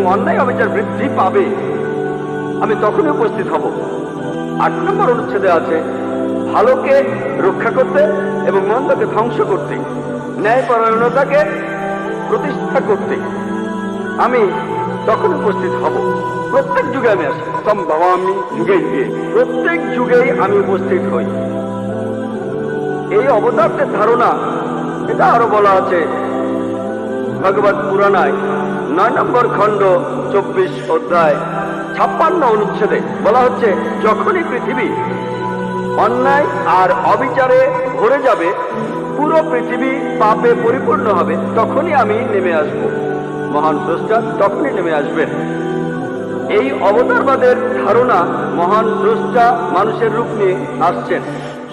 এবং অন্যায় অবিচার বৃদ্ধি পাবে? আমি তখনই উপস্থিত হব। আট নম্বর অনুচ্ছেদে আছে, ভালোকে রক্ষা করতে এবং মন্দকে ধ্বংস করতে ন্যায়পরায়ণতাকে প্রতিষ্ঠা করতে। আমি তখন উপস্থিত হব। প্রত্যেক যুগে আমি আসি সম্ভব আমি যুগে যুগে। প্রত্যেক যুগেই আমি উপস্থিত হই। এই অবতারদের ধারণা, এটা আরও বলা আছে, ভগবত পুরাণায় নয় নম্বর খণ্ড, চব্বিশ অধ্যায়, ছাপ্পান্ন অনুচ্ছেদে বলা হচ্ছে, যখনই পৃথিবী অন্যায় আর অবিচারে ভরে যাবে, পুরো পৃথিবী পাপে পরিপূর্ণ হবে, তখনই আমি নেমে আসব। মহান স্রষ্টা তখনই নেমে আসবেন। এই অবতারবাদের ধারণা মহান স্রষ্টা মানুষের রূপ নিয়ে আসছেন।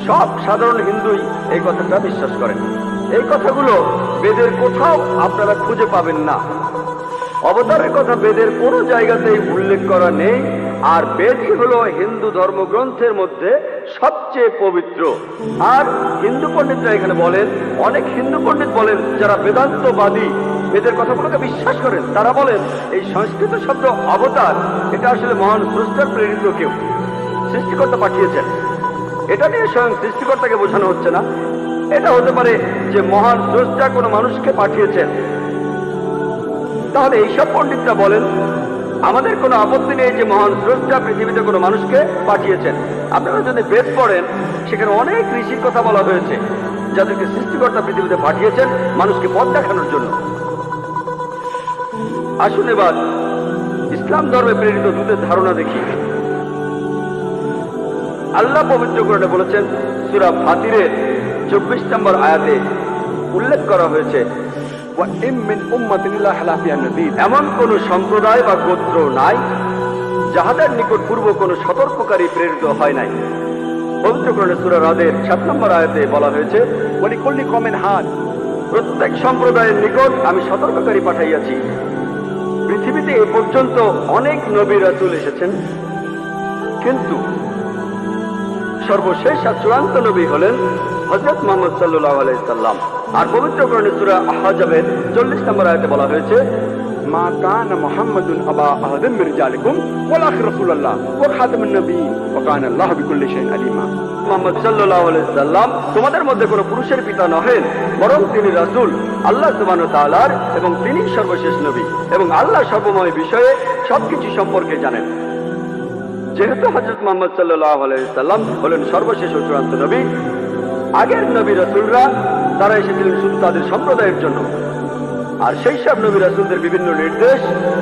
সব সাধারণ হিন্দুই এই কথাটা বিশ্বাস করেন। এই কথাগুলো বেদের কোথাও আপনারা খুঁজে পাবেন না। অবতারের কথা বেদের কোনো জায়গাতেই উল্লেখ করা নেই, আর বেদই হলো হিন্দু ধর্মগ্রন্থের মধ্যে সবচেয়ে পবিত্র। আর হিন্দু পণ্ডিতরা এখানে বলেন, অনেক হিন্দু পণ্ডিত বলেন, যারা বেদান্তবাদী, বেদের কথাগুলোকে বিশ্বাস করেন, তারা বলেন, এই সংস্কৃত শব্দ অবতার, এটা আসলে মহান স্রষ্টার প্রেরিত কেউ। সৃষ্টিকর্তা পাঠিয়েছেন। এটা নিয়ে স্বয়ং সৃষ্টিকর্তাকে বোঝানো হচ্ছে না। এটা হতে পারে যে মহান স্রষ্টা কোনো মানুষকে পাঠিয়েছেন। তাহলে এইসব পণ্ডিতরা বলেন, আমাদের কোনো আপত্তি নেই যে মহান স্রষ্টা পৃথিবীতে কোনো মানুষকে পাঠিয়েছেন। আপনারা যদি বেদ পড়েন, সেখানে অনেক ঋষির কথা বলা হয়েছে, যাদেরকে সৃষ্টিকর্তা পৃথিবীতে পাঠিয়েছেন মানুষকে পথ দেখানোর জন্য। আসুন এবার ইসলাম ধর্মে প্রেরিত দূতের ধারণা দেখি। আল্লাহ পবিত্র করে বলেছেন, সুরা ফাতিরের চব্বিশ নম্বর আয়াতে উল্লেখ করা হয়েছে এমন কোন সম্প্রদায় বা গোত্র নাই, যাহাদের নিকট পূর্ব কোন সতর্ককারী প্রেরিত হয় নাই। সম্প্রদায়ের নিকট আমি সতর্ককারী পাঠাইয়াছি। পৃথিবীতে এ পর্যন্ত অনেক এসেছেন। কিন্তু সর্বশেষ আর চূড়ান্ত নবী হলেন হজরত মোহাম্মদ সাল্লাহ আলাইসাল্লাম আর পবিত্র কোরআনে সূরা আহজাবের 40 নম্বর আয়াতে বলা হয়েছে, মা কান মুহাম্মাদুন আবা আহাদিন রাসূলুল্লাহ, ওয়া খাতামুন নবী ওয়া কান আল্লাহ বিকুল্লি শাইইন আলিমা। মুহাম্মদ সাল্লাল্লাহু আলাইহি সাল্লাম তোমাদের মধ্যে কোনো পুরুষের পিতা নহেন বরং তিনি রাসূল, আল্লাহ সুবহানাহু তাআলার এবং তিনি সর্বশেষ নবী এবং আল্লাহ সর্বময় বিষয়ে সবকিছু সম্পর্কে জানেন। যেহেতু হজরত মোহাম্মদ সাল্লাহ আলাইসাল্লাম হলেন সর্বশেষ ও চূড়ান্ত নবী আগের নবী রসুলরা তারা এসেছিলেন শুধু তাদের সম্প্রদায়ের জন্য। আর সেই সব নবী রসুলদের বিভিন্ন নির্দেশ